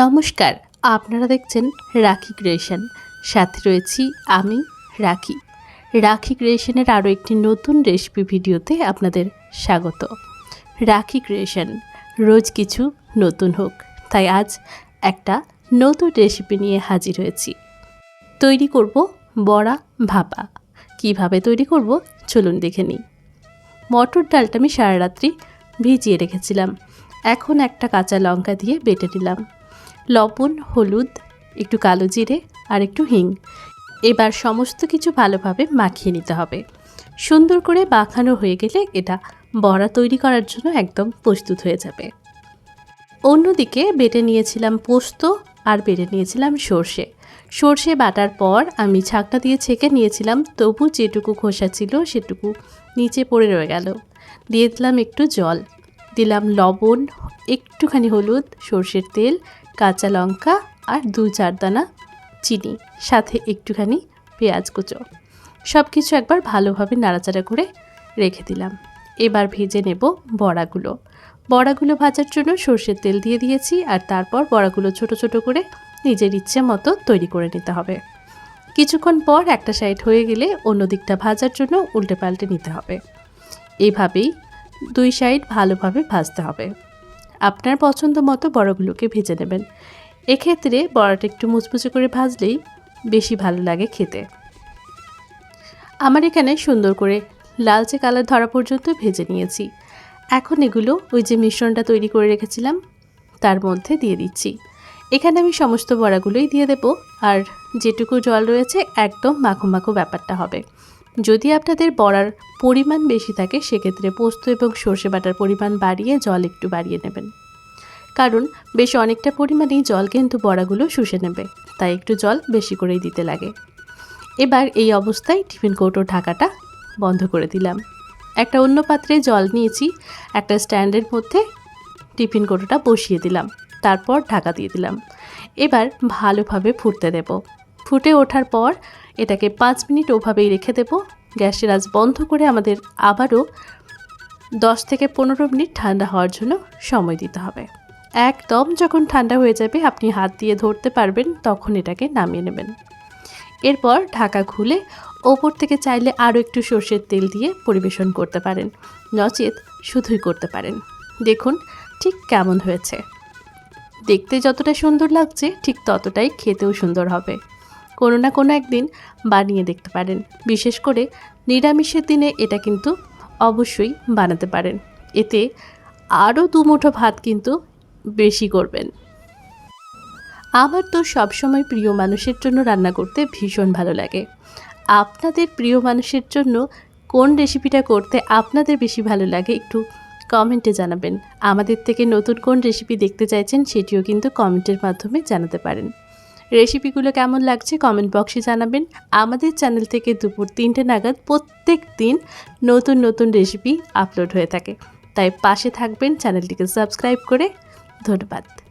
নমস্কার, আপনারা দেখছেন রাখি ক্রিয়েশন। সাথে রয়েছি আমি, রাখি। রাখি ক্রিয়েশনের আরও একটি নতুন রেসিপি ভিডিওতে আপনাদের স্বাগত। রাখি ক্রিয়েশন, রোজ কিছু নতুন হোক। তাই আজ একটা নতুন রেসিপি নিয়ে হাজির হয়েছি। তৈরি করব বড়া ভাপা। কীভাবে তৈরি করব? চলুন দেখে নিই। মটর ডালটা আমি সারা রাত্রি ভিজিয়ে রেখেছিলাম। এখন একটা কাঁচা লঙ্কা দিয়ে বেটে নিলাম। লবণ, হলুদ, একটু কালো জিরে আর একটু হিং। এবার সমস্ত কিছু ভালোভাবে মাখিয়ে নিতে হবে। সুন্দর করে মাখানো হয়ে গেলে এটা বড়া তৈরি করার জন্য একদম প্রস্তুত হয়ে যাবে। অন্যদিকে বেটে নিয়েছিলাম পোস্ত আর বেটে নিয়েছিলাম সর্ষে। সর্ষে বাটার পর আমি ছাকটা দিয়ে ছেঁকে নিয়েছিলাম, তবু যেটুকু খোসা ছিল সেটুকু নিচে পড়ে রয়ে গেল। দিয়ে দিলাম একটু জল। দিলাম লবণ, একটুখানি হলুদ, সর্ষের তেল কাঁচা লঙ্কা আর দু চার দানা চিনি, সাথে একটুখানি পেঁয়াজ কুচো। সব কিছু একবার ভালোভাবে নাড়াচাড়া করে রেখে দিলাম। এবার ভেজে নেব বড়াগুলো। বড়াগুলো ভাজার জন্য সর্ষের তেল দিয়ে দিয়েছি আর তারপর বড়াগুলো ছোট ছোট করে নিজের ইচ্ছে মতো তৈরি করে নিতে হবে। কিছুক্ষণ পর একটা সাইড হয়ে গেলে অন্য দিকটা ভাজার জন্য উল্টে পাল্টে নিতে হবে। এইভাবেই দুই সাইড ভালোভাবে ভাজতে হবে। আপনার পছন্দ মতো বড়গুলোকে ভেজে নেবেন। এক্ষেত্রে বড়াটা একটু মুচমুচে করে ভাজলেই বেশি ভালো লাগে খেতে। আমার এখানে সুন্দর করে লালচে কালার ধরা পর্যন্ত ভেজে নিয়েছি। এখন এগুলো ওই যে মিশ্রণটা তৈরি করে রেখেছিলাম, তার মধ্যে দিয়ে দিচ্ছি। এখানে আমি সমস্ত বড়াগুলোই দিয়ে দেব, আর যেটুকু জল রয়েছে একদম মাখো মাখো ব্যাপারটা হবে। যদি আপনাদের বড়ার পরিমাণ বেশি থাকে, সেক্ষেত্রে পোস্ত এবং সর্ষে বাটার পরিমাণ বাড়িয়ে জল একটু বাড়িয়ে নেবেন। কারণ বেশ অনেকটা পরিমাণেই জল কিন্তু বড়াগুলো শুষে নেবে, তাই একটু জল বেশি করেই দিতে লাগে। এবার এই অবস্থায় টিফিন কৌটোর ঢাকাটা বন্ধ করে দিলাম। একটা অন্য পাত্রে জল নিয়েছি, একটা স্ট্যান্ডের মধ্যে টিফিন কৌটোটা বসিয়ে দিলাম, তারপর ঢাকা দিয়ে দিলাম। এবার ভালোভাবে ফুটতে দেব। ফুটে ওঠার পর এটাকে পাঁচ মিনিট ওভাবেই রেখে দেব। গ্যাসের আজ বন্ধ করে আমাদের আবারও দশ থেকে পনেরো মিনিট ঠান্ডা হওয়ার জন্য সময় দিতে হবে। একদম যখন ঠান্ডা হয়ে যাবে, আপনি হাত দিয়ে ধরতে পারবেন, তখন এটাকে নামিয়ে নেবেন। এরপর ঢাকা খুলে ওপর থেকে চাইলে আরও একটু সর্ষের তেল দিয়ে পরিবেশন করতে পারেন। নচেত শুধুই করতে পারেন। দেখুন ঠিক কেমন হয়েছে। দেখতে যতটা সুন্দর লাগছে, ঠিক ততটাই খেতেও সুন্দর হবে। কোনো না কোনো একদিন বানিয়ে দেখতে পারেন। বিশেষ করে নিরামিষের দিনে এটা কিন্তু অবশ্যই বানাতে পারেন। এতে আরও দু মুঠো ভাত কিন্তু বেশি করবেন। আমার তো সবসময় প্রিয় মানুষের জন্য রান্না করতে ভীষণ ভালো লাগে। আপনাদের প্রিয় মানুষের জন্য কোন রেসিপিটা করতে আপনাদের বেশি ভালো লাগে একটু কমেন্টে জানাবেন। আমাদের থেকে নতুন কোন রেসিপি দেখতে চাইছেন সেটিও কিন্তু কমেন্টের মাধ্যমে জানাতে পারেন। রেসিপিগুলো কেমন লাগছে কমেন্ট বক্সে জানাবেন। আমাদের চ্যানেল থেকে দুপুর তিনটে নাগাদ প্রত্যেক দিন নতুন নতুন রেসিপি আপলোড হয়ে থাকে। তাই পাশে থাকবেন চ্যানেলটিকে সাবস্ক্রাইব করে। ধন্যবাদ।